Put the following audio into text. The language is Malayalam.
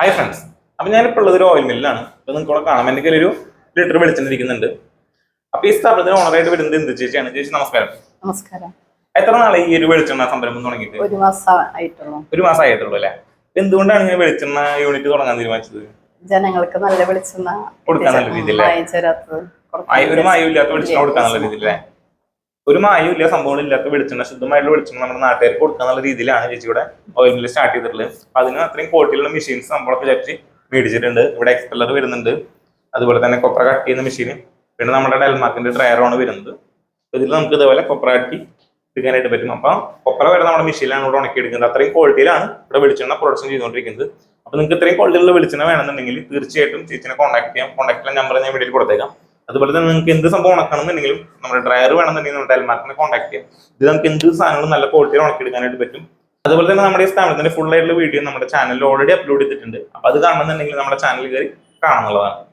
ഹായ് ഫ്രണ്ട്സ് അപ്പൊ ഞാനിപ്പോൾ ഉള്ളത് ഒരു ഓയിൽ മില്ലാണ് ഇപ്പൊ നിങ്ങൾക്ക് ഇവിടെ കാണാം. എന്റെ കയ്യിൽ ഒരു ലിറ്റർ വെളിച്ചെണ്ണ അപ്പോൾ അപ്പൊ ഈ സ്ഥാപനത്തിന് ഓണറായിട്ട് വരുന്നത് എന്ത് ചേച്ചിയാണ്? ചേച്ചി നമസ്കാരം. നമസ്കാരം. എത്ര നാളെ ഈ ഒരു വെളിച്ചെണ്ണ സംരംഭം തുടങ്ങിയിട്ട്? ഒരു മാസം ആയിട്ടുള്ളൂ ഒരു മാസമായിട്ടുള്ളൂ അല്ലേ? എന്തുകൊണ്ടാണ് ഇങ്ങനെ വെളിച്ചെണ്ണ യൂണിറ്റ് തുടങ്ങാൻ തീരുമാനിച്ചത്? ജനങ്ങൾക്ക് നല്ല വെളിച്ചെണ്ണ കൊടുക്കാൻ നല്ല രീതിയിൽ കൊടുക്കാൻ ഒരു മായവും ഇല്ലാത്ത വെളിച്ചെണ്ണ രീതിയിൽ അല്ലേ? ഒരു മായും ഇല്ല സംഭവം ഇല്ലാത്ത വെളിച്ചെണ്ണ ശുദ്ധമായിട്ടുള്ള വെളിച്ചെണ്ണ നമ്മുടെ നാട്ടുകാർക്ക് കൊടുക്കാന്നുള്ള രീതിയിലാണ് ചേച്ചി ഇവിടെ ഓയിൽ മില്ല് സ്റ്റാർട്ട് ചെയ്തിട്ടുള്ളത്. അതിന് അത്രയും ക്വാളിറ്റിയുള്ള മെഷീൻസ് നമ്മളൊക്കെ ചേച്ചി മേടിച്ചിട്ടുണ്ട്. ഇവിടെ എക്സ്പെല്ലർ വരുന്നുണ്ട്. അതുപോലെ തന്നെ കൊപ്ര കട്ട് ചെയ്യുന്ന മെഷീൻ പിന്നെ നമ്മുടെ ഡെൽമാർക്കിന്റെ ഡ്രയറാണ് വരുന്നത്. ഇതിൽ നമുക്ക് ഇതേപോലെ കൊപ്ര കട്ടി എടുക്കാനായിട്ട് പറ്റും. അപ്പൊ കൊപ്ര വരെ നമ്മുടെ മെഷീനിലാണ് ഇവിടെ ഉണക്കി എടുക്കുന്നത്. അത്രയും ക്വാളിറ്റിയിലാണ് ഇവിടെ വെളിച്ചെണ്ണ പ്രൊഡക്ഷൻ ചെയ്തുകൊണ്ടിരിക്കുന്നത്. അപ്പൊ നിങ്ങൾക്ക് ഇത്രയും ക്വാളിറ്റിയുള്ള വെളിച്ചെണ്ണ വേണമെന്നുണ്ടെങ്കിൽ തീർച്ചയായിട്ടും ചേച്ചിനെ കോൺടാക്ട് ചെയ്യാം. കോൺടാക്ട് നമ്പർ ഞാൻ വീട്ടിൽ കൊടുത്തേക്കാം. അതുപോലെ തന്നെ നിങ്ങൾക്ക് എന്ത് സംഭവം ഉണക്കണം എന്നുണ്ടെങ്കിലും നമ്മുടെ ഡ്രയർ വേണമെന്നുണ്ടെങ്കിൽ നമ്മുടെ ഡെൽമാർക്കിനെ കോൺടാക്ട് ചെയ്യാം. ഇത് നമുക്ക് എന്ത് സാധനങ്ങളും നല്ല ക്വാളിറ്റിയിൽ ഉണക്കിയെടുക്കാനായിട്ട് പറ്റും. അതുപോലെ തന്നെ നമ്മുടെ ഈ സ്ഥാപനത്തിന്റെ ഫുൾ ആയിട്ടുള്ള വീഡിയോ നമ്മുടെ ചാനലിൽ ഓൾറെഡി അപ്ലോഡ് ചെയ്തിട്ടുണ്ട്. അപ്പൊ അത് കാണണമെന്നുണ്ടെങ്കിൽ നമ്മുടെ ചാനൽ കയറി കാണാനുള്ളതാണ്